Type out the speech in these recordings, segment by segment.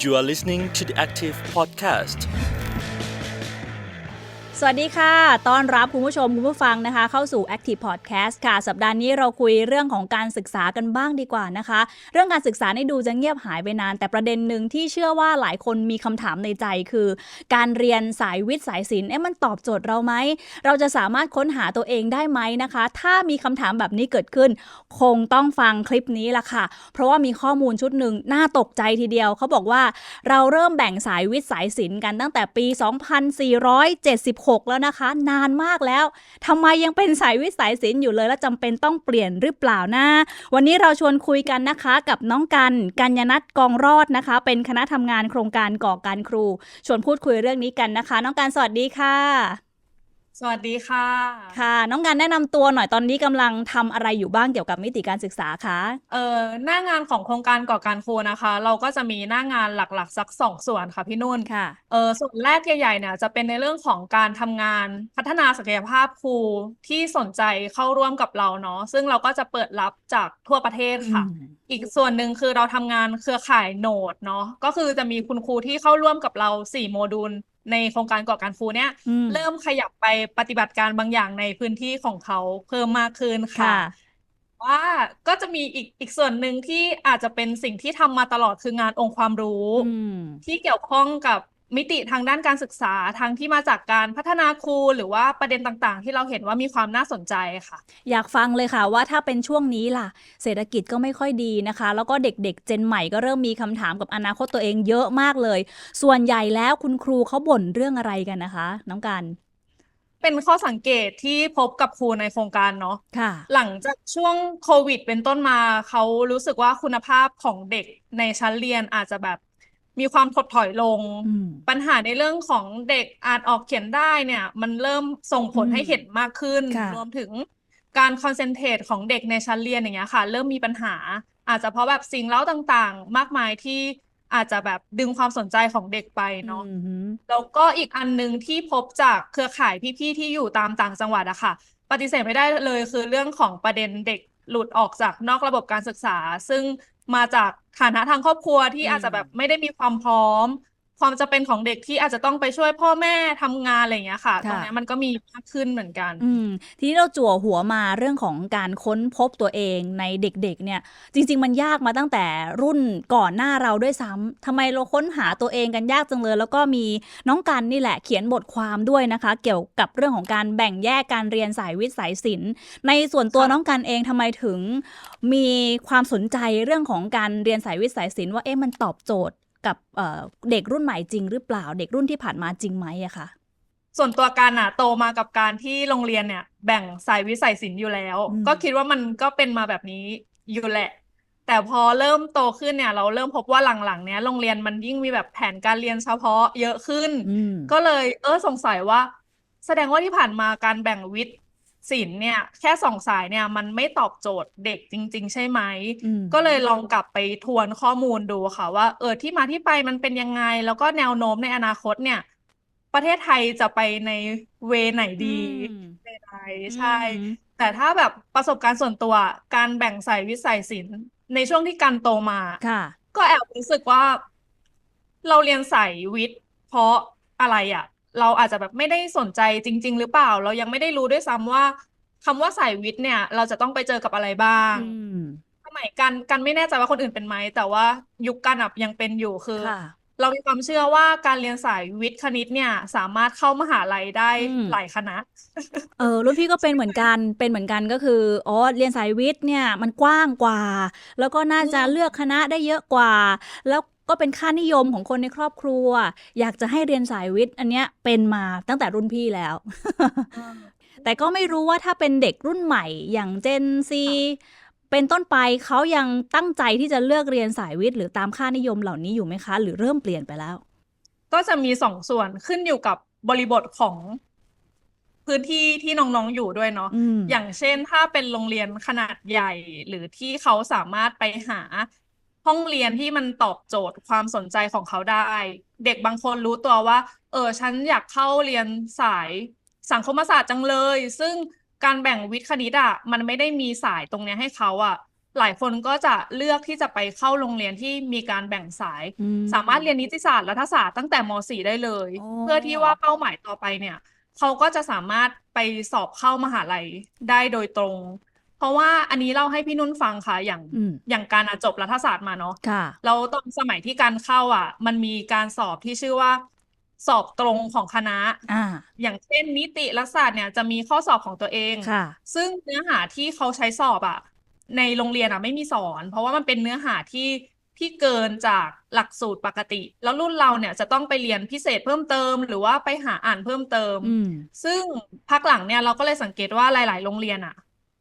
You are listening to the Active Podcast. สวัสดีค่ะ ต้อนรับคุณผู้ชมคุณผู้ฟังนะคะ เข้าสู่ Active Podcast ค่ะ สัปดาห์นี้เราคุยเรื่องของการศึกษากันบ้างดีกว่านะคะ เรื่องการศึกษาในดูจะเงียบหายไปนาน แต่ประเด็นหนึ่งที่เชื่อว่าหลายคนมีคำถามในใจคือ การเรียนสายวิทย์สายศิลป์เอ๊ะมันตอบโจทย์เราไหม เราจะสามารถค้นหาตัวเองได้ไหมนะคะ ถ้ามีคำถามแบบนี้เกิดขึ้น คงต้องฟังคลิปนี้ละค่ะ เพราะว่ามีข้อมูลชุดหนึ่งน่าตกใจทีเดียวเขาบอกว่าเราเริ่มแบ่งสายวิทย์สายศิลป์กันตั้งแต่ปี 2476แล้วนะคะ นานมากแล้วทำไมยังเป็นสายวิสายศิลป์อยู่เลย และจำเป็นต้องเปลี่ยนหรือเปล่านะ วันนี้เราชวนคุยกันนะคะกับน้องกันกัญญนัทกองรอดนะคะ เป็นคณะทำงานโครงการก่อการครู ชวนพูดคุยเรื่องนี้กันนะคะ น้องกันสวัสดีค่ะ สวัสดีค่ะ ค่ะ น้องการแนะนำตัวหน่อยตอนนี้กำลังทำอะไรอยู่บ้างเกี่ยวกับมิติการศึกษาคะเอ่อหน้างานของโครงการก่อการครูนะคะ เราก็จะมีหน้างานหลักๆ สักสองส่วนค่ะพี่นุ่นค่ะเออส่วนแรกใหญ่ๆเนี่ยจะเป็นในเรื่องของการทำงานพัฒนาศักยภาพครูที่สนใจเข้าร่วมกับเราเนาะซึ่งเราก็จะเปิดรับจากทั่วประเทศค่ะอืมอีกส่วนหนึ่งคือเราทำงานเครือข่ายโหนดเนาะก็คือจะมีคุณครูที่เข้าร่วมกับเราสี่โมดูล ในโครงการก่อการครูเนี่ยอืมเริ่มขยับไปปฏิบัติการบางอย่างในพื้นที่ของเขาเพิ่มมากขึ้นค่ะค่ะว่าก็จะมีอีกอีกส่วนหนึ่งที่อาจจะเป็นสิ่งที่ทำมาตลอดคืองานองค์ความรู้อืมที่เกี่ยวข้องกับ มิติทางด้านการศึกษาทั้งที่มาจากการพัฒนาครูหรือว่าประเด็นต่างๆ ที่เราเห็นว่ามีความน่าสนใจค่ะ อยากฟังเลยค่ะว่าถ้าเป็นช่วงนี้ล่ะ เศรษฐกิจก็ไม่ค่อยดีนะคะ แล้วก็เด็กๆ เจนใหม่ก็เริ่มมีคำถามกับอนาคตตัวเองเยอะมากเลย ส่วนใหญ่แล้วคุณครูเขาบ่นเรื่องอะไรกันนะคะ น้องกันเป็นข้อสังเกตที่พบกับครูในโครงการเนาะค่ะหลังจากช่วงโควิดเป็นต้นมาเขารู้สึกว่าคุณภาพของเด็กในชั้นเรียนอาจจะแบบ มีความถดถอยลงอืมปัญหาในเรื่องของเด็กอ่านออกเขียนได้เนี่ย มันเริ่มส่งผลอืมให้เห็นมากขึ้นค่ะรวมถึงการคอนเซนเทรตของเด็กในชั้นเรียนอย่างเงี้ยค่ะ เริ่มมีปัญหา อาจจะเพราะแบบสิ่งเร้าต่างๆ มากมายที่อาจจะแบบดึงความสนใจของเด็กไปเนาะอืมฮึแล้วก็อีกอันหนึ่งที่พบจากเครือข่ายพี่ๆที่อยู่ตามต่างจังหวัดอะค่ะ ปฏิเสธไม่ได้เลยคือเรื่องของประเด็นเด็กหลุดออกจากนอกระบบการศึกษา ซึ่ง มาจากฐานะทางครอบครัวที่อาจจะแบบไม่ได้มีความพร้อม ความจำเป็นของเด็กที่อาจจะต้องไปช่วยพ่อแม่ทำงานอะไรอย่างเงี้ยค่ะ ตรงเนี้ยมันก็มีมากขึ้นเหมือนกัน อืมทีนี้เราจั่วหัวมาเรื่องของการค้นพบตัวเองในเด็กๆ เนี่ย จริง ๆ มันยากมาตั้งแต่รุ่นก่อนหน้าเราด้วยซ้ำทำไมเราค้นหาตัวเองกันยากจังเลย แล้วก็มีน้องกันนี่แหละเขียนบทความด้วยนะคะ เกี่ยวกับเรื่องของการแบ่งแยกการเรียนสายวิทย์สายศิลป์ ในส่วนตัวค่ะน้องกันเองทำไมถึงมีความสนใจเรื่องของการเรียนสายวิทย์สายศิลป์ว่าเอ๊ะมันตอบโจทย์ กับเอ่อเด็กรุ่นใหม่จริงหรือเปล่า เด็กรุ่นที่ผ่านมาจริงไหมอะคะส่วนตัวการอะโตมากับการที่โรงเรียนเนี่ย แบ่งสายวิทย์สายศิลป์อยู่แล้วอืมก็คิดว่ามันก็เป็นมาแบบนี้อยู่แหละ แต่พอเริ่มโตขึ้นเนี่ย เราเริ่มพบว่าหลังๆ เนี้ยโรงเรียนมันยิ่งมีแบบแผนการเรียนเฉพาะเยอะขึ้นอืมก็เลยเออสงสัยว่า แสดงว่าที่ผ่านมาการแบ่งวิทย์ ศิลป์เนี่ยแค่สองสายเนี่ยมันไม่ตอบโจทย์เด็กจริง ๆ ใช่ไหมอืมก็เลยลองกลับไปทวนข้อมูลดูค่ะ ว่าเออที่มาที่ไปมันเป็นยังไง แล้วก็แนวโน้มในอนาคตเนี่ย ประเทศไทยจะไปในเวไหนดีอืมใดๆใช่อืมแต่ถ้าแบบประสบการณ์ส่วนตัวการแบ่งสายวิทย์สายศิลป์ในช่วงที่การโตมาค่ะก็แอบรู้สึกว่า เราเรียนสายวิทย์เพราะอะไรอะ เราอาจจะแบบไม่ได้สนใจจริง ๆ หรือเปล่า เรายังไม่ได้รู้ด้วยซ้ำว่าคำว่าสายวิทย์เนี่ย เราจะต้องไปเจอกับอะไรบ้างอืมสมัยกันกันไม่แน่ใจว่าคนอื่นเป็นไหมแต่ว่ายุคกันอะยังเป็นอยู่คือค่ะ เรามีความเชื่อว่าการเรียนสายวิทย์คณิตเนี่ย สามารถเข้ามหาลัยได้อืม หลายคณะ เออรุ่นพี่ก็เป็นเหมือนกันเป็นเหมือนกันก็คืออ๋อเรียนสายวิทย์เนี่ยมันกว้างกว่า แล้วก็น่าจะอืมเลือกคณะได้เยอะกว่า แล้ว ก็เป็นค่านิยมของคนในครอบครัว อยากจะให้เรียนสายวิทย์ อันเนี้ยเป็นมาตั้งแต่รุ่นพี่แล้ว แต่ก็ไม่รู้ว่าถ้าเป็นเด็กรุ่นใหม่อย่างเจนซีเป็นต้นไปเขายังตั้งใจที่จะเลือกเรียนสายวิทย์ หรือตามค่านิยมเหล่านี้อยู่ไหมคะ หรือเริ่มเปลี่ยนไปแล้ว ก็จะมีสองส่วนขึ้นอยู่กับบริบทของพื้นที่ที่น้องๆอยู่ด้วยเนาะอืมอย่างเช่นถ้าเป็นโรงเรียนขนาดใหญ่ หรือที่เขาสามารถไปหา ห้องเรียนที่มันตอบโจทย์ความสนใจของเขาได้ เด็กบางคนรู้ตัวว่า เออฉันอยากเข้าเรียนสายสังคมศาสตร์จังเลย ซึ่งการแบ่งวิทย์คณิตอะมันไม่ได้มีสายตรงเนี้ยให้เขาอะหลายคนก็จะเลือกที่จะไปเข้าโรงเรียนที่มีการแบ่งสายอืมสามารถเรียนนิติศาสตร์รัฐศาสตร์ตั้งแต่ม .4 ได้เลยโอ้เพื่อที่ว่าเป้าหมายต่อไปเนี่ย เขาก็จะสามารถไปสอบเข้ามหาลัยได้โดยตรง เพราะว่าอันนี้เล่าให้พี่นุ่นฟังค่ะ อย่างอืมอย่างการอะจบรัฐศาสตร์มาเนาะค่ะแล้วตอนสมัยที่การเข้าอะ มันมีการสอบที่ชื่อว่า สอบตรงของคณะอ่าอย่างเช่นนิติรัฐศาสตร์เนี่ยจะมีข้อสอบของตัวเองค่ะ ซึ่งเนื้อหาที่เขาใช้สอบอะ ในโรงเรียนอะไม่มีสอน เพราะว่ามันเป็นเนื้อหาที่ที่เกินจากหลักสูตรปกติ แล้วรุ่นเราเนี่ยจะต้องไปเรียนพิเศษเพิ่มเติม หรือว่าไปหาอ่านเพิ่มเติมอืมซึ่งพักหลังเนี่ยเราก็เลยสังเกตว่าหลาย ๆ โรงเรียนอะ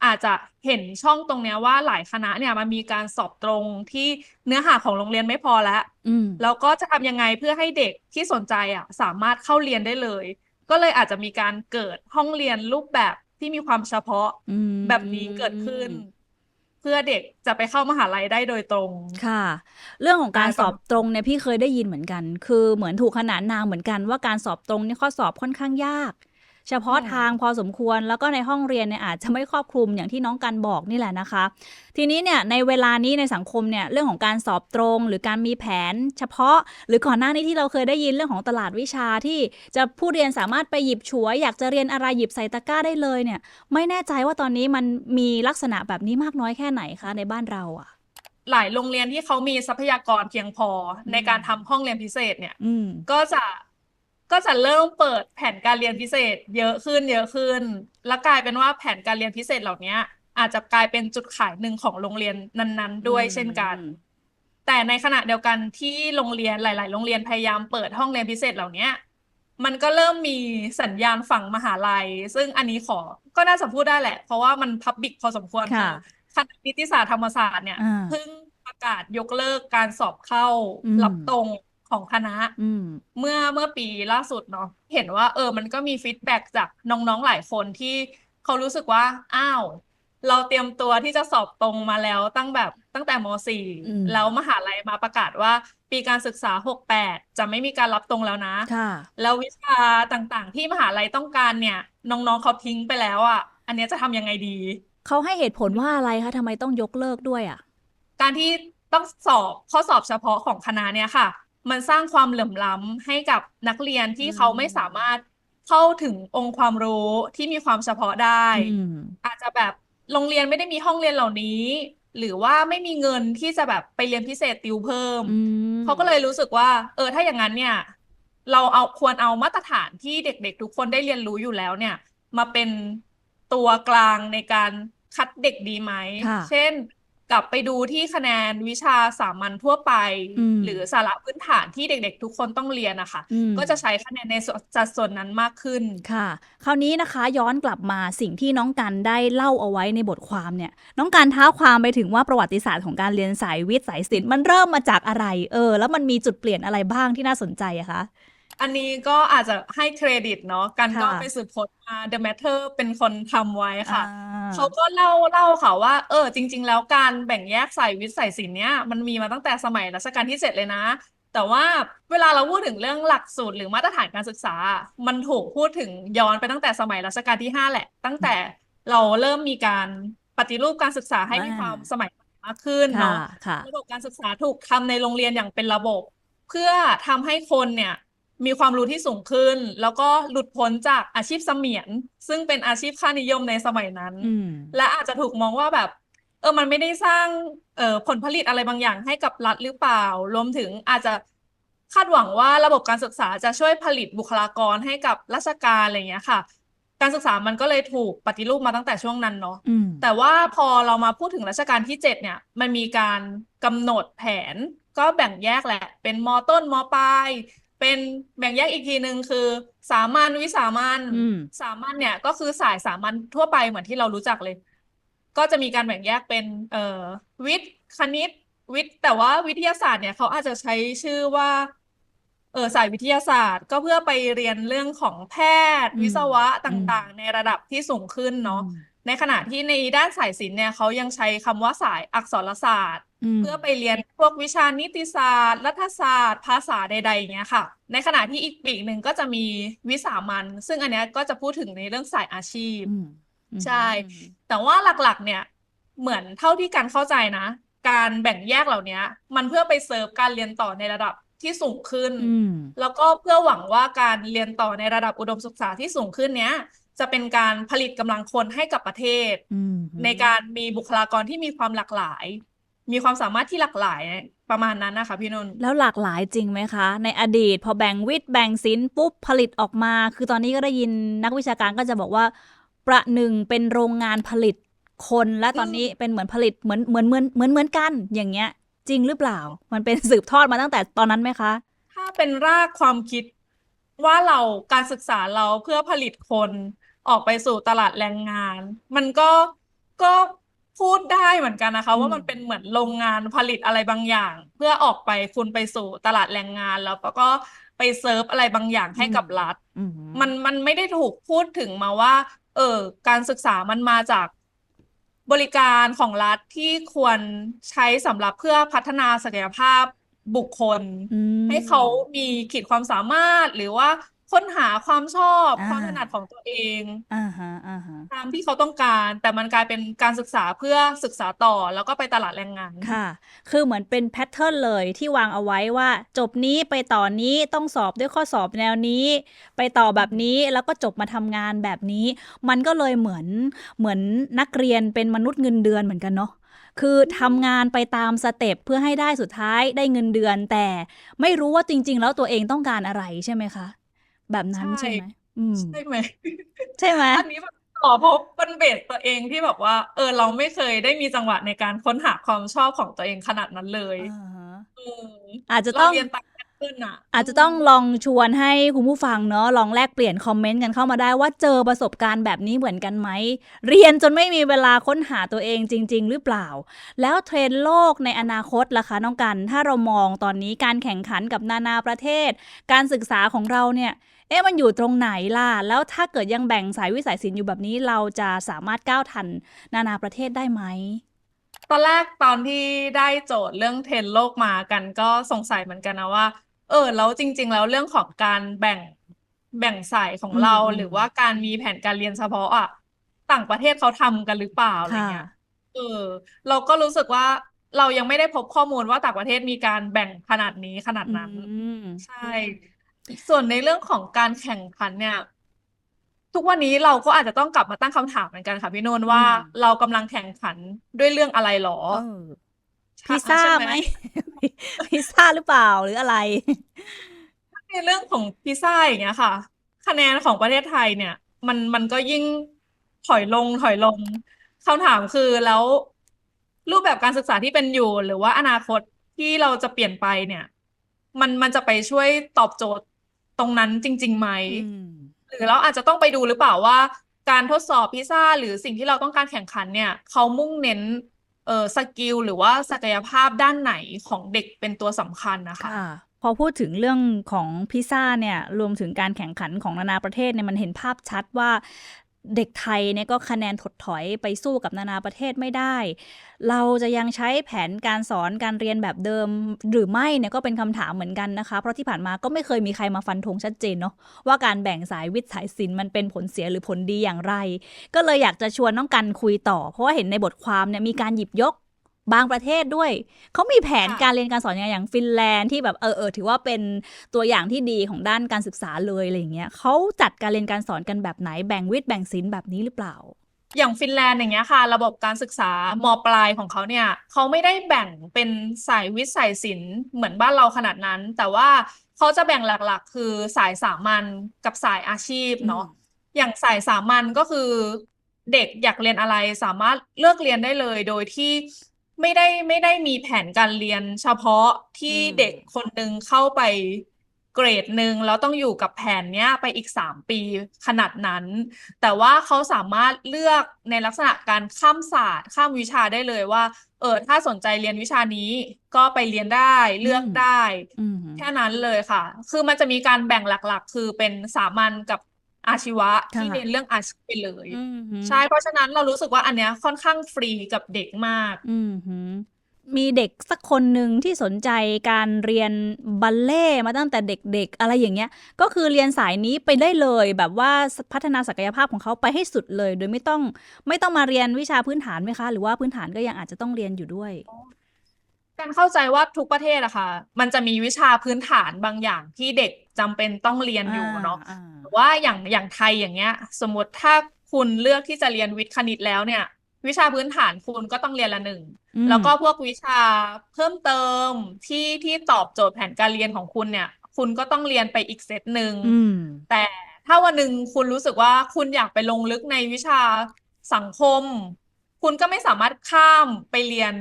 อาจจะเห็นช่องตรงเนี้ยว่าหลายคณะเนี่ยมันมีการสอบตรงที่เนื้อหาของโรงเรียนไม่พอแล้วอืมแล้วก็จะทำยังไงเพื่อให้เด็กที่สนใจอะสามารถเข้าเรียนได้เลย ก็เลยอาจจะมีการเกิดห้องเรียนรูปแบบที่มีความเฉพาะอืมแบบนี้เกิดขึ้น เพื่อเด็กจะไปเข้ามหาลัยได้โดยตรงค่ะ เรื่องของการได้สอบตรงเนี่ยพี่เคยได้ยินเหมือนกัน คือเหมือนถูกขนานนามเหมือนกันว่าการสอบตรงเนี่ยข้อสอบค่อนข้างยาก เฉพาะอืมทางพอสมควร แล้วก็ในห้องเรียนเนี่ยอาจจะไม่ครอบคลุมอย่างที่น้องกันบอกนี่แหละนะคะ ทีนี้เนี่ยในเวลานี้ในสังคมเนี่ยเรื่องของการสอบตรง หรือการมีแผน เฉพาะ หรือก่อนหน้านี้ที่เราเคยได้ยินเรื่องของตลาดวิชาที่จะผู้เรียนสามารถไปหยิบฉวยอยากจะเรียนอะไรหยิบใส่ตะกร้าได้เลยเนี่ย ไม่แน่ใจว่าตอนนี้มันมีลักษณะแบบนี้มากน้อยแค่ไหนคะในบ้านเราอะหลายโรงเรียนที่เขามีทรัพยากรเพียงพอในการทำห้องเรียนพิเศษเนี่ยอืมก็จะ ก็จะเริ่มเปิดแผนการเรียนพิเศษ เยอะขึ้นเยอะขึ้น แล้วกลายเป็นว่าแผนการเรียนพิเศษเหล่านี้อาจจะกลายเป็นจุดขายหนึ่งของโรงเรียนนั้น ๆ ด้วยเช่นกัน แต่ในขณะเดียวกันที่โรงเรียนหลาย ๆ โรงเรียนพยายามเปิดห้องเรียนพิเศษเหล่านี้มันก็เริ่มมีสัญญาณฝั่งมหาลัย ซึ่งอันนี้ขอก็น่าจะพูดได้แหละ เพราะว่ามันพับบิกพอสมควรค่ะคณะนิติศาสตร์ธรรมศาสตร์เนี่ยอ่าเพิ่งประกาศยกเลิกการสอบเข้าอืมรับตรง ของคณะอืมเมื่อเมื่อปีล่าสุดเนาะเห็นว่า เออ มันก็มีฟีดแบ็กจากน้องๆหลายคนที่เขารู้สึกว่า อ้าว เราเตรียมตัวที่จะสอบตรงมาแล้วตั้งแบบตั้งแต่มอืม .4 แล้วมหาลัยมาประกาศว่า ปีการศึกษา 68 จะไม่มีการรับตรงแล้วนะค่ะแล้ววิชาต่างๆ ที่มหาลัยต้องการเนี่ย น้องๆเขาทิ้งไปแล้วอะ อันเนี้ยจะทำยังไงดีเขาให้เหตุผลว่าอะไรคะทำไมต้องยกเลิกด้วยอะ การที่ต้องสอบข้อสอบเฉพาะของคณะเนี่ยค่ะ มันสร้างความเหลื่อมล้ำให้กับนักเรียนที่อืมเขาไม่สามารถเข้าถึงองค์ความรู้ที่มีความเฉพาะได้อืมอาจจะแบบโรงเรียนไม่ได้มีห้องเรียนเหล่านี้ หรือว่าไม่มีเงินที่จะแบบไปเรียนพิเศษติวเพิ่มอืมเขาก็เลยรู้สึกว่า เออถ้าอย่างนั้นเนี่ย เราเอาควรเอามาตรฐานที่เด็กๆ ทุกคนได้เรียนรู้อยู่แล้วเนี่ย มาเป็นตัวกลางในการคัดเด็กดีไหมค่ะเช่น กลับไปดูที่คะแนนวิชาสามัญทั่วไปอืมหรือสาระพื้นฐานที่เด็กๆ ทุกคนต้องเรียนนะคะอืมก็จะใช้คะแนนในส่วนสัดส่วนนั้นมากขึ้นค่ะ คราวนี้นะคะย้อนกลับมาสิ่งที่น้องกันได้เล่าเอาไว้ในบทความเนี่ย น้องกันท้าความไปถึงว่าประวัติศาสตร์ของการเรียนสายวิทย์สายศิลป์มันเริ่มมาจากอะไร เออ แล้วมันมีจุดเปลี่ยนอะไรบ้างที่น่าสนใจอะคะ อันนี้ก็อาจจะให้เครดิตเนาะกันก็ค่ะไปสืบค้นมา The Matter เป็นคนทำไว้ค่ะอ่าเขาก็เล่าเล่าค่ะว่า เออ จริง ๆ แล้วการแบ่งแยกสายวิทย์สายศิลป์เนี่ยมันมีมาตั้งแต่สมัยรัชกาลที่เจ็ดเลยนะ แต่ว่าเวลาเราพูดถึงเรื่องหลักสูตรหรือมาตรฐานการศึกษา มันถูกพูดถึงย้อนไปตั้งแต่สมัยรัชกาลที่ห้าแหละ ตั้งแต่เราเริ่มมีการปฏิรูปการศึกษาให้มีอ่าความสมัยใหม่มากขึ้นค่ะเนาะค่ะระบบการศึกษาถูกทำในโรงเรียนอย่างเป็นระบบ เพื่อทำให้คนเนี่ย มีความรู้ที่สูงขึ้น แล้วก็หลุดพ้นจากอาชีพเสมียน ซึ่งเป็นอาชีพค่านิยมในสมัยนั้นอืมและอาจจะถูกมองว่าแบบ เออมันไม่ได้สร้างเอ่อผลผลิตอะไรบางอย่างให้กับรัฐหรือเปล่า รวมถึงอาจจะคาดหวังว่าระบบการศึกษาจะช่วยผลิตบุคลากรให้กับราชการอะไรอย่างเงี้ยค่ะ การศึกษามันก็เลยถูกปฏิรูปมาตั้งแต่ช่วงนั้นเนาะอืมแต่ว่าพอเรามาพูดถึงรัชกาลที่ 7 เนี่ย มันมีการกำหนดแผนก็แบ่งแยกแหละ เป็นมต้นมปลาย เป็นแบ่งแยกอีกทีหนึ่งคือ สามัญวิสามัญอืมสามัญเนี่ย ก็คือสายสามัญทั่วไปเหมือนที่เรารู้จักเลย ก็จะมีการแบ่งแยกเป็น เอ่อวิทย์คณิต วิทย์แต่ว่าวิทยาศาสตร์เนี่ยเขาอาจจะใช้ชื่อว่าเออสายวิทยาศาสตร์ ก็เพื่อไปเรียนเรื่องของแพทย์อืมวิศวะตอืม่างๆ ในระดับที่สูงขึ้นเนาะอืม ในขณะที่ในด้านสายศิลป์เนี่ยเขายังใช้คำว่าสายอักษรศาสตร์มเพื่อไปเรียนพวกวิชานิติศาสตร์ รัฐศาสตร์ ภาษาใดๆอย่างเงี้ยค่ะ ในขณะที่อีกปีกหนึ่งก็จะมีวิสามัญซึ่งอันเนี้ยก็จะพูดถึงในเรื่องสายอาชีพอืมอืมใช่ แต่ว่าหลักๆ เนี่ยเหมือนเท่าที่การเข้าใจนะ การแบ่งแยกเหล่านี้มันเพื่อไปเซิร์ฟการเรียนต่อในระดับที่สูงขึ้นอืมแล้วก็เพื่อหวังว่าการเรียนต่อในระดับอุดมศึกษาที่สูงขึ้นเนี้ย จะเป็นการผลิตกำลังคนให้กับประเทศอืมในการมีบุคลากรที่มีความหลากหลาย มีความสามารถที่หลากหลายประมาณนั้นนะคะพี่นนท์แล้วหลากหลายจริงไหมคะ ในอดีตพอแบ่งวิทย์แบ่งศิลป์ปุ๊บผลิตออกมา คือตอนนี้ก็ได้ยินนักวิชาการก็จะบอกว่า ประหนึ่งเป็นโรงงานผลิตคนและตอนนี้เป็นเหมือนผลิตเหมือนเหมือนเหมือนเหมือนเหมือนกัน อย่างเงี้ย จริงหรือเปล่า มันเป็นสืบทอดมาตั้งแต่ตอนนั้นไหมคะ ถ้าเป็นรากความคิดว่าเราการศึกษาเราเพื่อผลิตคน ออกไปสู่ตลาดแรงงาน มันก็ก็พูดได้เหมือนกันนะคะอืมว่ามันเป็นเหมือนโรงงานผลิตอะไรบางอย่าง เพื่อออกไปคุณไปสู่ตลาดแรงงานแล้วก็ไปเซิร์ฟอะไรบางอย่างให้กับรัฐอืมมันมันไม่ได้ถูกพูดถึงมาว่า เออการศึกษามันมาจากบริการของรัฐที่ควรใช้สำหรับเพื่อพัฒนาศักยภาพบุคคลอืมให้เขามีขีดความสามารถหรือว่า ค้นหาความชอบอ่า ความถนัดของตัวเอง อ่าฮะอ่าฮะตามที่เขาต้องการ แต่มันกลายเป็นการศึกษาเพื่อศึกษาต่อแล้วก็ไปตลาดแรงงาน ค่ะ คือเหมือนเป็นแพทเทิร์นเลยที่วางเอาไว้ว่า จบนี้ไปต่อนี้ต้องสอบด้วยข้อสอบแนวนี้ ไปต่อแบบนี้แล้วก็จบมาทำงานแบบนี้ มันก็เลยเหมือนเหมือนนักเรียนเป็นมนุษย์เงินเดือนเหมือนกันเนาะคือทำงานไปตามสเต็ปเพื่อให้ได้สุดท้ายได้เงินเดือน แต่ไม่รู้ว่าจริง ๆ แล้วตัวเองต้องการอะไรใช่ไหมคะ แบบนั้นใช่ใช่ไหมอืม ใช่ไหม ใช่ไหมอันนี้แบบต่อพบเป็นเบสตัวเองที่แบบว่า เออ เราไม่เคยได้มีจังหวะในการค้นหาความชอบของตัวเองขนาดนั้นเลยอ่าฮะเอออาจจะเราต้อง เรียนตาม แพทเทิร์นอะ อาจจะต้องลองชวนให้คุณผู้ฟังเนาะลองแลกเปลี่ยนคอมเมนต์กันเข้ามาได้ว่าเจอประสบการณ์แบบนี้เหมือนกันไหม เรียนจนไม่มีเวลาค้นหาตัวเองจริง ๆ หรือเปล่า แล้วเทรนด์โลกในอนาคตล่ะคะน้องกัน ถ้าเรามองตอนนี้การแข่งขันกับนานาประเทศ การศึกษาของเราเนี่ยเอ๊ะมันอยู่ตรงไหนล่ะ แล้วถ้าเกิดยังแบ่งสายวิสัยศิลป์อยู่แบบนี้เราจะสามารถก้าวทันนานาประเทศได้ไหมตอนแรกตอนที่ได้โจทย์เรื่องเทรนด์โลกมากันก็สงสัยเหมือนกันนะว่า เออแล้วจริง ๆ แล้วเรื่องของการแบ่งแบ่งสายของอืมเราอืมหรือว่าการมีแผนการเรียนเฉพาะอะต่างประเทศเขาทำกันหรือเปล่าอะไรค่ะเงี้ยเออ เราก็รู้สึกว่าเรายังไม่ได้พบข้อมูลว่าต่างประเทศมีการแบ่งขนาดนี้ขนาดนั้นอืมใช่ ส่วนในเรื่องของการแข่งขันเนี่ย ทุกวันนี้เราก็อาจจะต้องกลับมาตั้งคำถามเหมือนกันค่ะพี่นนท์ว่าอืมเรากำลังแข่งขันด้วยเรื่องอะไรหรอเออ พิซซ่าใช่ไหมพิซซ่าหรือเปล่าหรืออะไร ในเรื่องของพิซซ่าอย่างเงี้ยค่ะ คะแนนของประเทศไทยเนี่ย มันมันก็ยิ่งถอยลงถอยลงคำถามคือแล้วรูปแบบการศึกษาที่เป็นอยู่ หรือว่าอนาคตที่เราจะเปลี่ยนไปเนี่ย มันมันจะไปช่วยตอบโจทย์ตรงนั้นจริงๆไหมอืมหรือเราอาจจะต้องไปดูหรือเปล่าว่า การทดสอบพิซซ่าหรือสิ่งที่เราต้องการแข่งขันเนี่ย เขามุ่งเน้น เอ่อสกิลหรือว่าศักยภาพด้านไหนของเด็กเป็นตัวสำคัญนะคะะพอพูดถึงเรื่องของพิซซ่าเนี่ยรวมถึงการแข่งขันของนานาประเทศเนี่ยมันเห็นภาพชัดว่า เด็กไทยเนี่ยก็คะแนนถดถอยไปสู้กับนานาประเทศไม่ได้ เราจะยังใช้แผนการสอนการเรียนแบบเดิม หรือไม่เนี่ยก็เป็นคำถามเหมือนกันนะคะ เพราะที่ผ่านมาก็ไม่เคยมีใครมาฟันธงชัดเจนเนาะว่าการแบ่งสายวิทย์สายศิลป์มันเป็นผลเสียหรือผลดีอย่างไร ก็เลยอยากจะชวนน้องกันคุยต่อ เพราะว่าเห็นในบทความเนี่ยมีการหยิบยก บางประเทศด้วย เขามีแผนค่ะการเรียนการสอนอย่างอย่างฟินแลนด์ที่แบบเออเออถือว่าเป็นตัวอย่างที่ดีของด้านการศึกษาเลยอะไรอย่างเงี้ยเขาจัดการเรียนการสอนกันแบบไหนแบ่งวิทย์แบ่งศิลป์แบบนี้หรือเปล่า อย่างฟินแลนด์อย่างเงี้ยค่ะ ระบบการศึกษามปลายของเขาเนี่ยเขาไม่ได้แบ่งเป็นสายวิทย์สายศิลป์เหมือนบ้านเราขนาดนั้น แต่ว่าเขาจะแบ่งหลักๆ คือสายสามัญกับสายอาชีพเนาะอืมอย่างสายสามัญก็คือเด็กอยากเรียนอะไรสามารถเลือกเรียนได้เลย โดยที่ ไม่ได้ไม่ได้มีแผนการเรียนเฉพาะที่อืมเด็กคนหนึ่งเข้าไปเกรดหนึ่งแล้วต้องอยู่กับแผนเนี้ยไปอีกสามปีขนาดนั้น แต่ว่าเขาสามารถเลือกในลักษณะการข้ามศาสตร์ ข้ามวิชาได้เลยว่า เออถ้าสนใจเรียนวิชานี้ก็ไปเรียนได้เลือกอืมได้อืมแค่นั้นเลยค่ะ คือมันจะมีการแบ่งหลัก ๆ คือเป็นสามัญกับ อาชีวะค่ะที่เน้นเรื่องอาชีพไปเลย อืมฮึใช่ เพราะฉะนั้นเรารู้สึกว่าอันเนี้ยค่อนข้างฟรีกับเด็กมาก อืมฮึมีเด็กสักคนหนึ่งที่สนใจการเรียนบัลเล่ต์มาตั้งแต่เด็กๆ อะไรอย่างเงี้ย ก็คือเรียนสายนี้ไปได้เลย แบบว่าพัฒนาศักยภาพของเขาไปให้สุดเลย โดยไม่ต้องไม่ต้องมาเรียนวิชาพื้นฐานไหมคะ หรือว่าพื้นฐานก็ยังอาจจะต้องเรียนอยู่ด้วย การเข้าใจว่าทุกประเทศอะค่ะ มันจะมีวิชาพื้นฐานบางอย่างที่เด็กจำเป็นต้องเรียนอยู่เนาะอ่าหรือว่าอย่างอย่างไทยอย่างเงี้ย สมมติถ้าคุณเลือกที่จะเรียนวิทย์คณิตแล้วเนี่ย วิชาพื้นฐานคุณก็ต้องเรียนละหนึ่งอืมแล้วก็พวกวิชาเพิ่มเติมที่ที่ตอบโจทย์แผนการเรียนของคุณเนี่ย คุณก็ต้องเรียนไปอีกเซตหนึ่งอืมแต่ถ้าวันหนึ่งคุณรู้สึกว่าคุณอยากไปลงลึกในวิชาสังคม คุณก็ไม่สามารถข้ามไปเรียน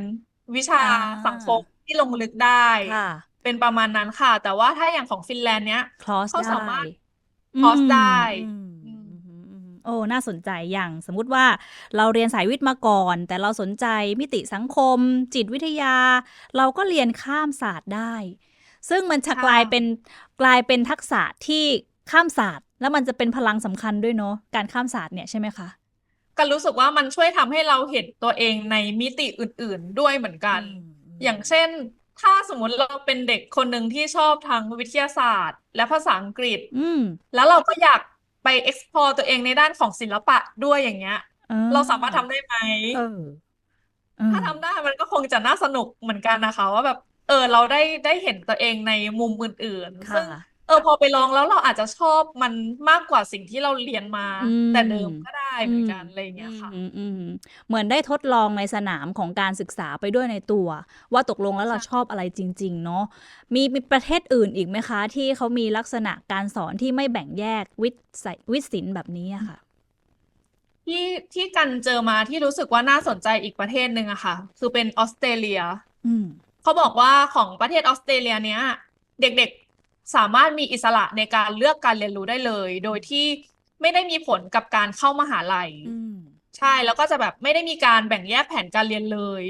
วิชาอ่า สังคมที่ลงลึกได้ ค่ะ เป็นประมาณนั้นค่ะ แต่ว่าถ้าอย่างของฟินแลนด์เนี้ย คลอสเขาได้สามารถคอร์สได้อืมอืมอืมอืมโอ้ น่าสนใจอย่างสมมุติว่าเราเรียนสายวิทย์มาก่อน แต่เราสนใจมิติสังคม จิตวิทยา เราก็เรียนข้ามศาสตร์ได้ ซึ่งมันจะค่ะ กลายเป็นกลายเป็นทักษะที่ข้ามศาสตร์ แล้วมันจะเป็นพลังสำคัญด้วยเนาะการข้ามศาสตร์เนี่ยใช่ไหมคะ กันรู้สึกว่ามันช่วยทำให้เราเห็นตัวเองในมิติอื่น ๆ ด้วยเหมือนกัน อย่างเช่น ถ้าสมมุติเราเป็นเด็กคนหนึ่งที่ชอบทั้งวิทยาศาสตร์ และภาษาอังกฤษอืมแล้วเราก็อยากไป explore ตัวเองในด้านของศิลปะด้วยอย่างเงี้ยอ่เราสามารถทำได้ไหมเออเออถ้าทำได้มันก็คงจะน่าสนุกเหมือนกันนะคะ ว่าแบบ เออ เราได้ได้เห็นตัวเองในมุมอื่นๆซึ่งค่ะ เออพอไปลองแล้วเราอาจจะชอบมันมากกว่าสิ่งที่เราเรียนมาอืมแต่เดิมก็ได้เหมือนกันอะไรอย่างเงี้ยค่ะอืมอืมอืมเหมือนได้ทดลองในสนามของการศึกษาไปด้วยในตัว ว่าตกลงแล้วเราใช่ชอบอะไรจริง ๆ เนาะมีมีประเทศอื่นอีกไหมคะ ที่เขามีลักษณะการสอนที่ไม่แบ่งแยกวิทย์สายวิทย์ศิลป์แบบนี้อะค่ะที่ที่กันเจอมาที่รู้สึกว่าน่าสนใจอีกประเทศหนึ่งอะค่ะ คือเป็นออสเตรเลียอืมเขาบอกว่าของประเทศออสเตรเลียเนี้ย เด็กๆ สามารถมีอิสระในการเลือกการเรียนรู้ได้เลย โดยที่ไม่ได้มีผลกับการเข้ามหาลัยอืมใช่แล้วก็จะแบบไม่ได้มีการแบ่งแยกแผนการเรียนเลย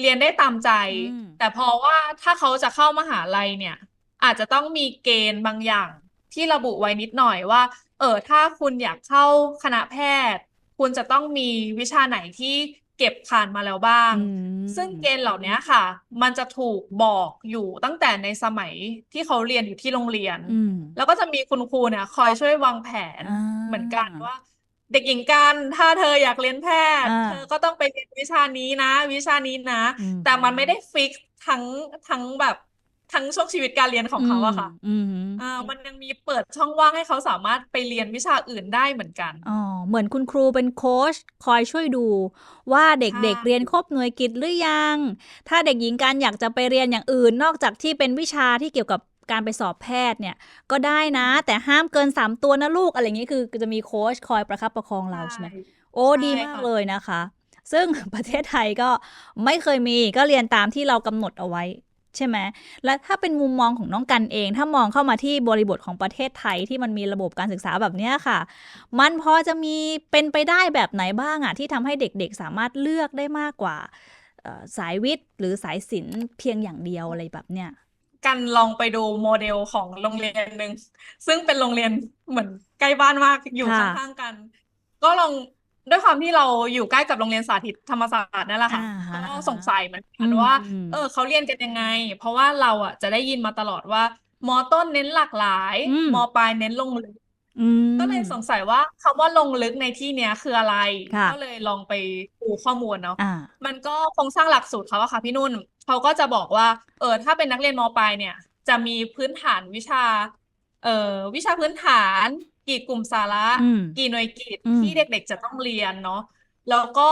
เรียนได้ตามใจอืมแต่เพราะว่าถ้าเขาจะเข้ามหาลัยเนี่ย อาจจะต้องมีเกณฑ์บางอย่างที่ระบุไว้นิดหน่อยว่า เออถ้าคุณอยากเข้าคณะแพทย์ คุณจะต้องมีวิชาไหนที่ เก็บผ่านมาแล้วบ้างอืมซึ่งเกณฑ์เหล่านี้ค่ะ มันจะถูกบอกอยู่ตั้งแต่ในสมัยที่เขาเรียนอยู่ที่โรงเรียนอืมแล้วก็จะมีคุณครูเนี่ยคอยช่วยวางแผนอ่าเหมือนกันว่า เด็กหญิงกันถ้าเธออยากเรียนแพทย์อ่าเธอก็ต้องไปเรียนวิชานี้นะ วิชานี้นะอืมแต่มันไม่ได้ฟิกทั้งทั้งแบบ ทั้งช่วงชีวิตการเรียนของเขาอะค่ะอืมอืมอ่ามันยังมีเปิดช่องว่างให้เขาสามารถไปเรียนวิชาอื่นได้เหมือนกัน อ๋อ เหมือนคุณครูเป็นโค้ชคอยช่วยดู ว่าเด็กใช่ๆเรียนครบหน่วยกิตหรือยัง ถ้าเด็กหญิงการอยากจะไปเรียนอย่างอื่น นอกจากที่เป็นวิชาที่เกี่ยวกับการไปสอบแพทย์เนี่ย ก็ได้นะ แต่ห้ามเกิน 3 ตัวนะลูกอะไรอย่างนี้คือจะมีโค้ชคอยประคับประคองเราใช่ไหมโอ้ใช่ดีมากค่ะเลยนะคะ ซึ่งประเทศไทยก็ไม่เคยมีก็เรียนตามที่เรากำหนดเอาไว้ ใช่ไหมและถ้าเป็นมุมมองของน้องกันเอง ถ้ามองเข้ามาที่บริบทของประเทศไทยที่มันมีระบบการศึกษาแบบเนี้ยค่ะ มันพอจะมีเป็นไปได้แบบไหนบ้างอะที่ทำให้เด็กๆ สามารถเลือกได้มากกว่าเอ่อสายวิทย์ หรือสายศิลป์เพียงอย่างเดียวอะไรแบบเนี้ยกันลองไปดูโมเดลของโรงเรียนหนึ่งซึ่งเป็นโรงเรียนเหมือนใกล้บ้านมากอยู่ค่ะข้างๆกัน ก็ลอง ด้วยความที่เราอยู่ใกล้กับโรงเรียนสาธิตธรรมศาสตร์นั่นแหละค่ะอ่าฮะก็สงสัยเหมือนกัอืนมว่าอืมเออเขาเรียนกันยังไง เพราะว่าเราอะจะได้ยินมาตลอดว่ามอต้นเน้นหลากหลายอืมมอปลายเน้นลงลึกอืมก็เลยสงสัยว่าคำว่าลงลึกในที่เนี้ยคืออะไรค่ะก็เลยลองไปดูข้อมูลเนาะอ่ามันก็โครงสร้างหลักสูตรเขาอะค่ะพี่นุ่นเขาก็จะบอกว่า เออถ้าเป็นนักเรียนมปลายเนี่ย จะมีพื้นฐานวิชา เอ่อวิชาพื้นฐาน กี่กลุ่มสาระอืมกี่หน่วยกิตอืมที่เด็กๆจะต้องเรียนเนาะแล้วก็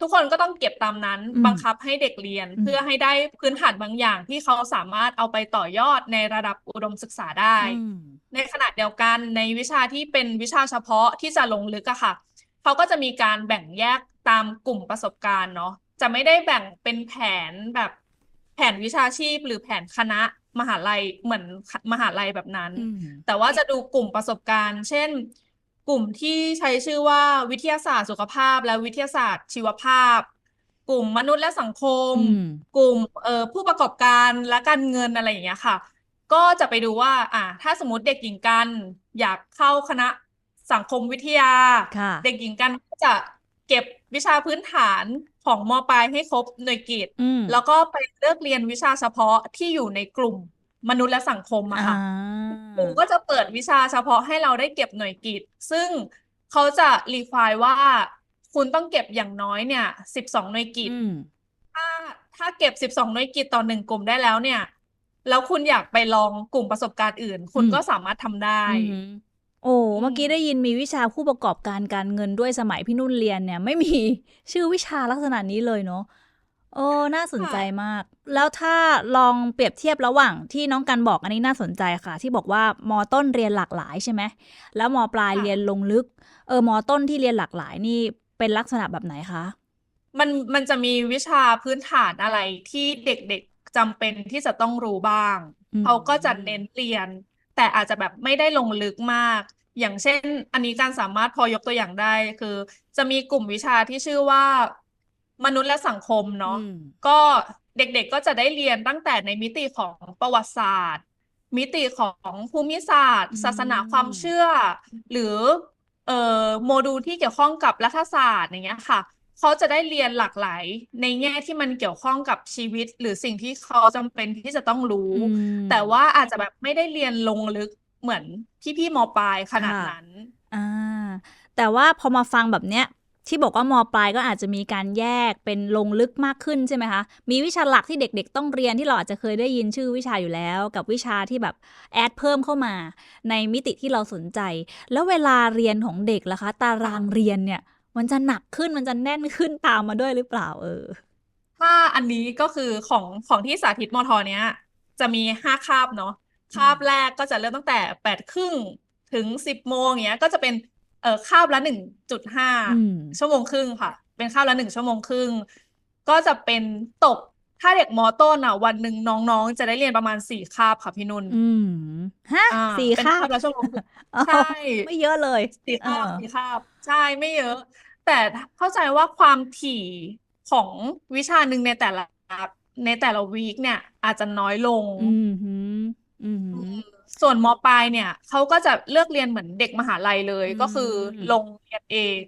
ทุกคนก็ต้องเก็บตามนั้นอืมบังคับให้เด็กเรียนอืมเพื่อให้ได้พื้นฐานบางอย่างที่เขาสามารถเอาไปต่อยอดในระดับอุดมศึกษาได้อืมในขณะเดียวกันในวิชาที่เป็นวิชาเฉพาะที่จะลงลึกอะค่ะ เขาก็จะมีการแบ่งแยกตามกลุ่มประสบการณ์เนาะจะไม่ได้แบ่งเป็นแผนแบบแผนวิชาชีพหรือแผนคณะ มหาลัยเหมือนมหาลัยแบบนั้นอืมแต่ว่าจะดูกลุ่มประสบการณ์ เช่น กลุ่มที่ใช้ชื่อว่าวิทยาศาสตร์สุขภาพ และวิทยาศาสตร์ชีวภาพ กลุ่มมนุษย์และสังคมอืมกลุ่มเอ่อผู้ประกอบการและการเงินอะไรอย่างเงี้ยค่ะ ก็จะไปดูว่า อ่า ถ้าสมมติเด็กหญิงกัน อยากเข้าคณะสังคมวิทยาค่ะเด็กหญิงกันก็จะเก็บ วิชาพื้นฐานของมปลายให้ครบหน่วยกิตอืมแล้วก็ไปเลือกเรียนวิชาเฉพาะที่อยู่ในกลุ่มมนุษย์และสังคมอะอ่าค่ะครูก็จะเปิดวิชาเฉพาะให้เราได้เก็บหน่วยกิตซึ่งเขาจะรีควายว่า คุณต้องเก็บอย่างน้อยเนี่ยสิบสองหน่วยกิตอืมถ้าถ้าเก็บสิบสองหน่วยกิตต่อหนึ่งกลุ่มได้แล้วเนี่ย แล้วคุณอยากไปลองกลุ่มประสบการณ์อื่น คุณอืมก็สามารถทำได้อืม โอ้ อืม เมื่อกี้ได้ยินมีวิชาผู้ประกอบการการเงินด้วยสมัยพี่นุ่นเรียนเนี่ย ไม่มี ชื่อวิชาลักษณะนี้เลยเนาะโอ้น่าสนใจมาก แล้วถ้าลองเปรียบเทียบระหว่างที่น้องกันบอกอันนี้น่าสนใจค่ะ ที่บอกว่ามอต้นเรียนหลากหลายใช่ไหมแล้วมอปลายค่ะ เรียนลงลึก เออมอต้นที่เรียนหลากหลายนี่เป็นลักษณะแบบไหนคะมันมันจะมีวิชาพื้นฐานอะไรที่เด็กๆจำเป็นที่จะต้องรู้บ้าง อืมเขาก็จะเน้นเรียน แต่อาจจะแบบไม่ได้ลงลึกมาก อย่างเช่น อันนี้การสามารถพอยกตัวอย่างได้คือ จะมีกลุ่มวิชาที่ชื่อว่ามนุษย์และสังคมเนาะอืมก็เด็กๆก็จะได้เรียนตั้งแต่ในมิติของประวัติศาสตร์ มิติของภูมิศาสตร์อืมศาสนาความเชื่อ หรือเอ่อโมดูลที่เกี่ยวข้องกับรัฐศาสตร์อย่างเงี้ยค่ะ เขาจะได้เรียนหลากหลาย ในแง่ที่มันเกี่ยวข้องกับชีวิต หรือสิ่งที่เขาจำเป็นที่จะต้องรู้อืมแต่ว่าอาจจะแบบไม่ได้เรียนลงลึกเหมือนพี่ๆมปลายขนาดค่ะนั้นอ่าแต่ว่าพอมาฟังแบบเนี้ยที่บอกว่ามปลายก็อาจจะมีการแยกเป็นลงลึกมากขึ้นใช่ไหมคะ มีวิชาหลักที่เด็กๆ ต้องเรียนที่เราอาจจะเคยได้ยินชื่อวิชาอยู่แล้ว กับวิชาที่แบบแอดเพิ่มเข้ามา ในมิติที่เราสนใจ แล้วเวลาเรียนของเด็กล่ะคะ ตารางเรียนเนี่ย มันจะหนักขึ้นมันจะแน่นขึ้นตามมาด้วยหรือเปล่าเออ ถ้าอันนี้ก็คือของของที่สาธิตมทเนี้ย จะมีห้าคาบเนาะคาบแรกก็จะเริ่มตั้งแต่แปดครึ่งถึงสิบโมงเงี้ย ก็จะเป็นเอ่อคาบละหนึ่งจุดห้าอืมชั่วโมงครึ่งค่ะ เป็นคาบละหนึ่งชั่วโมงครึ่งก็จะเป็นตก ถ้าเด็กมต้นอะ วันหนึ่งน้องๆ จะได้เรียนประมาณสี่คาบค่ะพี่นุ่นอืมฮะอ่าสี่เป็นคาบคาบละชั่วโมงครึ่งอ้าวใช่ ไม่เยอะเลยสี่คาบเออสี่คาบใช่ไม่เยอะ แต่เข้าใจว่าความถี่ของวิชาหนึ่งในแต่ละในแต่ละวีคเนี่ย อาจจะน้อยลง อืมหืมอืมหือืมมส่วนมปลายเนี่ยเขาก็จะเลือกเรียนเหมือนเด็กมหาลัยเลยอืมก็คือลงเรียนเอง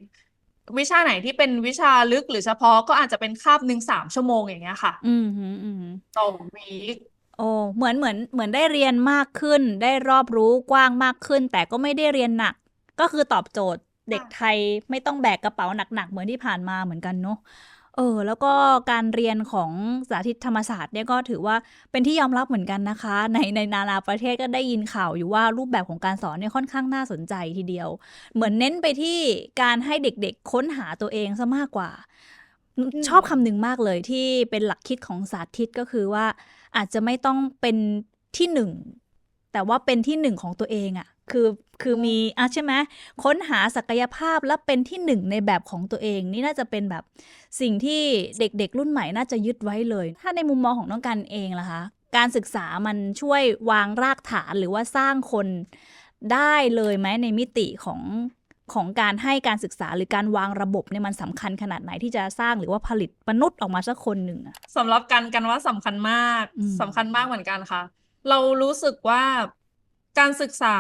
วิชาไหนที่เป็นวิชาลึกหรือเฉพาะก็อาจจะเป็นคาบหนึ่งสามชั่วโมงอย่างเงี้ยค่ะ อืมหืมอืมหืมต่อวีคโอ้เหมือนเหมือนเหมือนได้เรียนมากขึ้น ได้รอบรู้กว้างมากขึ้น แต่ก็ไม่ได้เรียนหนัก ก็คือตอบโจทย์เด็กไทยไม่ต้องแบกกระเป๋าหนักๆเหมือนที่ผ่านมาเหมือนกันเนาะ เออ แล้วก็การเรียนของสาธิตธรรมศาสตร์เนี่ยก็ถือว่าเป็นที่ยอมรับเหมือนกันนะคะ ในในนานาประเทศก็ได้ยินข่าวอยู่ว่ารูปแบบของการสอนเนี่ยค่อนข้างน่าสนใจทีเดียว เหมือนเน้นไปที่การให้เด็กๆค้นหาตัวเองซะมากกว่า ชอบคำหนึ่งมากเลยที่เป็นหลักคิดของสาธิตก็คือว่า อาจจะไม่ต้องเป็นที่หนึ่งแต่ว่าเป็นที่หนึ่งของตัวเองอะ่ะ คือคือมีอะใช่ไหมค้นหาศักยภาพและเป็นที่หนึ่งในแบบของตัวเอง นี่น่าจะเป็นแบบสิ่งที่เด็กๆ รุ่นใหม่น่าจะยึดไว้เลย ถ้าในมุมมองของน้องกันเองล่ะคะ การศึกษามันช่วยวางรากฐานหรือว่าสร้างคนได้เลยไหมในมิติของของการให้การศึกษาหรือการวางระบบเนี่ยมันสำคัญขนาดไหนที่จะสร้างหรือว่าผลิตมนุษย์ออกมาสักคนหนึ่งอะสำหรับกันกันว่าสำคัญมากอืมสำคัญมากเหมือนกันค่ะ เรารู้สึกว่า การศึกษา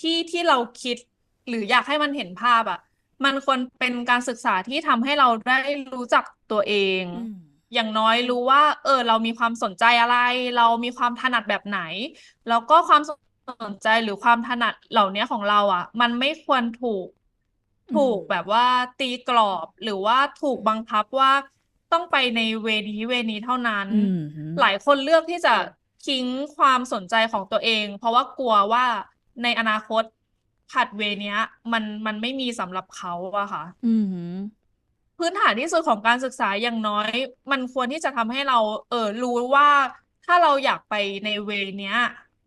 ที่ที่เราคิด หรืออยากให้มันเห็นภาพอะ มันควรเป็นการศึกษาที่ทำให้เราได้รู้จักตัวเอง อย่างน้อยรู้ว่า เออ เรามีความสนใจอะไร เรามีความถนัดแบบไหน แล้วก็ความสนใจหรือความถนัดเหล่านี้ของเราอะ มันไม่ควรถูกอืมถูกแบบว่าตีกรอบหรือว่าถูกบังคับว่าต้องไปในเวนี้เวนี้เท่านั้นอืมหลายคนเลือกที่จะ ทิ้งความสนใจของตัวเอง เพราะว่ากลัวว่าในอนาคตผัดเวเนี้ย มันมันไม่มีสำหรับเขาอะค่ะ อืมพื้นฐานที่สุดของการศึกษาอย่างน้อย มันควรที่จะทำให้เรา เออรู้ว่าถ้าเราอยากไปในเวเนี้ย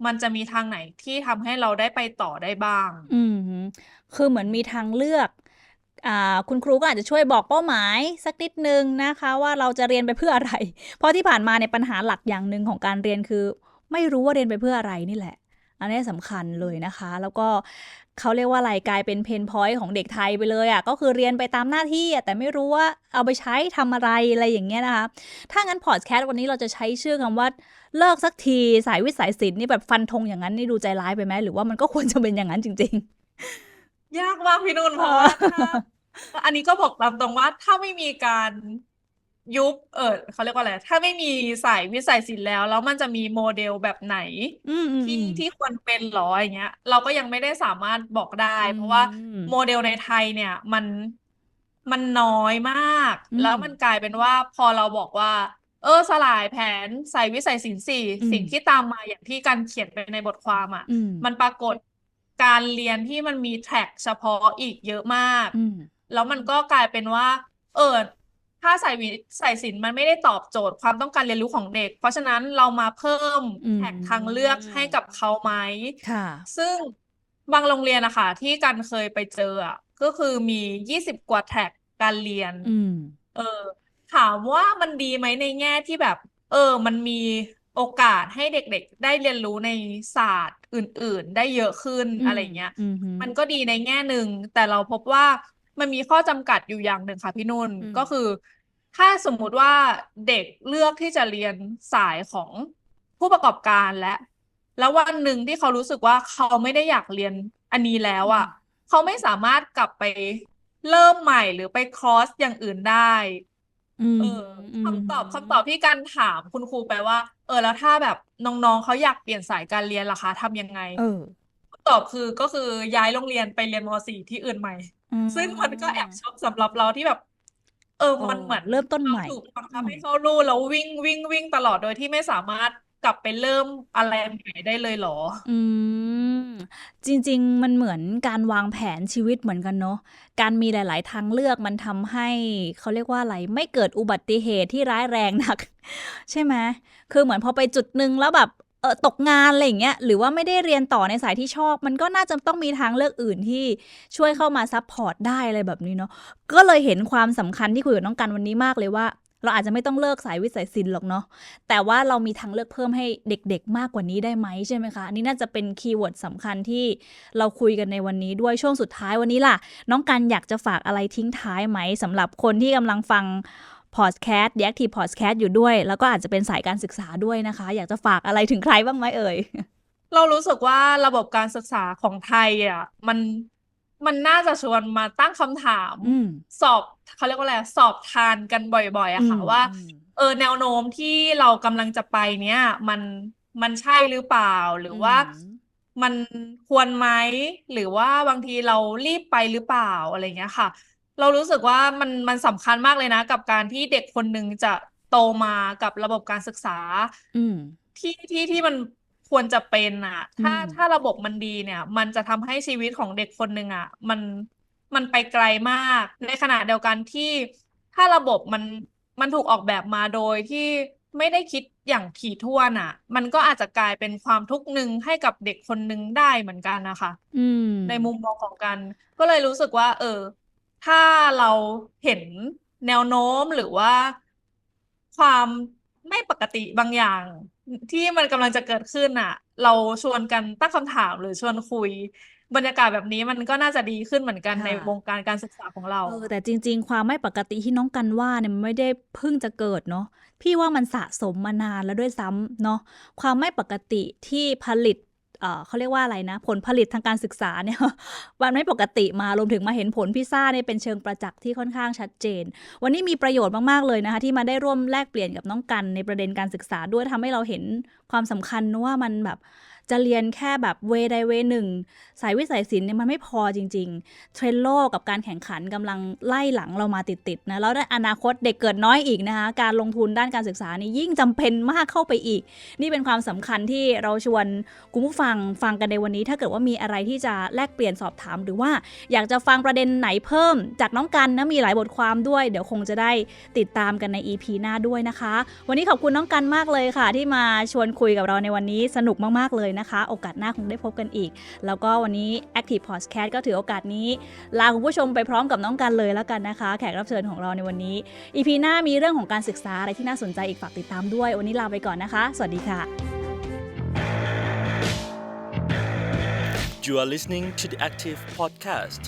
มันจะมีทางไหนที่ทำให้เราได้ไปต่อได้บ้าง อืมคือเหมือนมีทางเลือก คุณครูก็อาจจะช่วยบอกเป้าหมายสักนิดนึงนะคะ ว่าเราจะเรียนไปเพื่ออะไร เพราะที่ผ่านมาในปัญหาหลักอย่างหนึ่งของการเรียนคือ ไม่รู้ว่าเรียนไปเพื่ออะไรนี่แหละ อันนี้สำคัญเลยนะคะ แล้วก็เขาเรียกว่าอะไรกลายเป็นเพนพอยต์ของเด็กไทยไปเลยอะ่ะก็คือเรียนไปตามหน้าที่แต่ไม่รู้ว่าเอาไปใช้ทำอะไรอะไรอย่างเงี้ยนะคะ ถ้างั้นพอดแคสต์วันนี้เราจะใช้ชื่อคำว่าเลิกสักทีสายวิทย์สายศิลป์นี่แบบฟันธงอย่างนั้นนี่ดูใจร้ายไปไหมหรือว่ามันก็ควรจะเป็นอย่างนั้นจริงยากมากพี่นุ่นเพราะว่า อันนี้ก็บอกตามตรงว่าถ้าไม่มีการยุบเออเขาเรียกว่าอะไร ถ้าไม่มีสายวิสัยศิลป์แล้ว แล้วมันจะมีโมเดลแบบไหนอืมอืมที่อืมที่ควรเป็นหรออย่างเงี้ย เราก็ยังไม่ได้สามารถบอกได้ เพราะว่าอืมโมเดลในไทยเนี่ย มันมันน้อยมากอืมแล้วมันกลายเป็นว่าพอเราบอกว่า เออสลายแผนใส่วิสัยศิลป์สี่อืมสิ่งที่ตามมาอย่างที่การเขียนไปในบทความอะอืมมันปรากฏการเรียนที่มันมีแทร็กเฉพาะอีกเยอะมากอืม แล้วมันก็กลายเป็นว่า เออถ้าใส่วิสัยศิลป์มันไม่ได้ตอบโจทย์ความต้องการเรียนรู้ของเด็ก เพราะฉะนั้นเรามาเพิ่มอืมแท็กทางเลือกให้กับเขาไหมค่ะ ซึ่งบางโรงเรียนอะค่ะที่กันเคยไปเจออะก็คือมียี่สิบกว่าแท็กการเรียนอืมเออ ถามว่ามันดีไหมในแง่ที่แบบ เออ มันมีโอกาสให้เด็กๆ ได้เรียนรู้ในศาสตร์อื่น ๆ ได้เยอะขึ้นอืมอะไรเงี้ยอืมฮึมันก็ดีในแง่หนึ่ง แต่เราพบว่า มันมีข้อจำกัดอยู่อย่างหนึ่งค่ะพี่นุ่นอืมก็คือ ถ้าสมมุติว่าเด็กเลือกที่จะเรียนสายของผู้ประกอบการและ แล้ววันหนึ่งที่เขารู้สึกว่าเขาไม่ได้อยากเรียนอันนี้แล้วอะเขาไม่สามารถกลับไปเริ่มใหม่หรือไปคอร์สอย่างอื่นได้อืมเออมคำตอบคำตอบที่การถามคุณครูไปว่า เออแล้วถ้าแบบน้องๆเขาอยากเปลี่ยนสายการเรียนล่ะคะทำยังไงเออคำตอบคือก็คือย้ายโรงเรียนไปเรียนม .4 ที่อื่นใหม่อืม ซึ่งมันก็แอบช็อกสำหรับเราที่แบบ เออมันเหมือนเริ่มต้นใหม่เราถูกบังคับอืมให้เข้ารู่แล้ววิ่งวิ่งวิ่งตลอดโดยที่ไม่สามารถกลับไปเริ่มอะไรใหม่ได้เลยเหรอ อืม จริง ๆ มันเหมือนการวางแผนชีวิตเหมือนกันเนาะ การมีหลาย ๆ ทางเลือกมันทำให้เขาเรียกว่าอะไร ไม่เกิดอุบัติเหตุที่ร้ายแรงหนัก ใช่ไหม คือเหมือนพอไปจุดหนึ่งแล้วแบบ เออตกงานอะไรอย่างเงี้ยหรือว่าไม่ได้เรียนต่อในสายที่ชอบ มันก็น่าจะต้องมีทางเลือกอื่นที่ช่วยเข้ามาซัพพอร์ตได้อะไรแบบนี้เนาะก็เลยเห็นความสำคัญที่คุยกับน้องกันวันนี้มากเลยว่า เราอาจจะไม่ต้องเลิกสายวิสัยศิลป์หรอกเนาะแต่ว่าเรามีทางเลือกเพิ่มให้เด็กๆ มากกว่านี้ได้ไหมใช่ไหมคะอันนี้น่าจะเป็นคีย์เวิร์ดสำคัญที่เราคุยกันในวันนี้ด้วยช่วงสุดท้ายวันนี้ล่ะ น้องกันอยากจะฝากอะไรทิ้งท้ายไหมสำหรับคนที่กำลังฟัง พอดแคสต์ The Active Podcast อยู่ด้วย แล้วก็อาจจะเป็นสายการศึกษาด้วยนะคะ อยากจะฝากอะไรถึงใครบ้างไหมเอ่ย เรารู้สึกว่าระบบการศึกษาของไทยอะมันมันน่าจะชวนมาตั้งคำถามอืมสอบเขาเรียกว่าอะไรสอบทานกันบ่อยๆอะค่ะอืมว่าอืมเออแนวโน้มที่เรากำลังจะไปเนี้ยมันมันใช่หรือเปล่าหรือว่ามันควรไหมหรือว่าบางทีเรารีบไปหรือเปล่าอะไรเงี้ยค่ะ เรารู้สึกว่ามันมันสำคัญมากเลยนะ กับการที่เด็กคนหนึ่งจะโตมากับระบบการศึกษาอืมที่ที่ที่มันควรจะเป็นอะ ถ้าอืมถ้าระบบมันดีเนี่ย มันจะทำให้ชีวิตของเด็กคนหนึ่งอะ มันมันไปไกลมาก ในขณะเดียวกันที่ถ้าระบบมันมันถูกออกแบบมาโดยที่ไม่ได้คิดอย่างถี่ถ้วนอะ มันก็อาจจะกลายเป็นความทุกข์หนึ่งให้กับเด็กคนหนึ่งได้เหมือนกันนะคะอืมในมุมมองของกัน ก็เลยรู้สึกว่า เออ ถ้าเราเห็นแนวโน้มหรือว่าความไม่ปกติบางอย่าง ที่มันกำลังจะเกิดขึ้นอะ เราชวนกันตั้งคำถามหรือชวนคุย บรรยากาศแบบนี้มันก็น่าจะดีขึ้นเหมือนกันค่ะในวงการการศึกษาของเรา เออแต่จริง ๆ ความไม่ปกติที่น้องกันว่าเนี่ยมันไม่ได้เพิ่งจะเกิดเนาะพี่ว่ามันสะสมมานานแล้วด้วยซ้ำเนาะความไม่ปกติที่ผลิต เขาเรียกว่าอะไรนะ ผลผลิตทางการศึกษาเนี่ยวันไม่ปกติมารวมถึงมาเห็นผลพิซซ่าเนี่ยเป็นเชิงประจักษ์ที่ค่อนข้างชัดเจน วันนี้มีประโยชน์มาก ๆ เลยนะคะ ที่มาได้ร่วมแลกเปลี่ยนกับน้องกันในประเด็นการศึกษาด้วยทำให้เราเห็นความสำคัญนะว่ามันแบบจะเรียนแค่แบบเวใดเวหนึ่งสายวิสัยศิลป์เนี่ยมันไม่พอจริง ๆ เทรนด์โลกกับการแข่งขันกำลังไล่หลังเรามาติดๆนะแล้วในอนาคตเด็กเกิดน้อยอีกนะคะการลงทุนด้านการศึกษานี่ยิ่งจำเป็นมากเข้าไปอีก นี่เป็นความสำคัญที่เราชวนคุณผู้ฟังฟังกันในวันนี้ ถ้าเกิดว่ามีอะไรที่จะแลกเปลี่ยนสอบถาม หรือว่าอยากจะฟังประเด็นไหนเพิ่ม จากน้องกันนะมีหลายบทความด้วย เดี๋ยวคงจะได้ติดตามกันใน EP หน้าด้วยนะคะ วันนี้ขอบคุณน้องกันมากเลยค่ะ ที่มาชวนคุยกับเราในวันนี้สนุกมากๆเลยนะคะ โอกาสหน้าคงได้พบกันอีก แล้วก็วันนี้ Active Podcast ก็ถือโอกาสนี้ ลาคุณผู้ชมไปพร้อมกับน้องกันเลยแล้วกันนะคะ แขกรับเชิญของเราในวันนี้ EP หน้ามีเรื่องของการศึกษาอะไรที่น่าสนใจอีกฝากติดตามด้วย วันนี้ลาไปก่อนนะคะ สวัสดีค่ะ You are listening to the Active Podcast.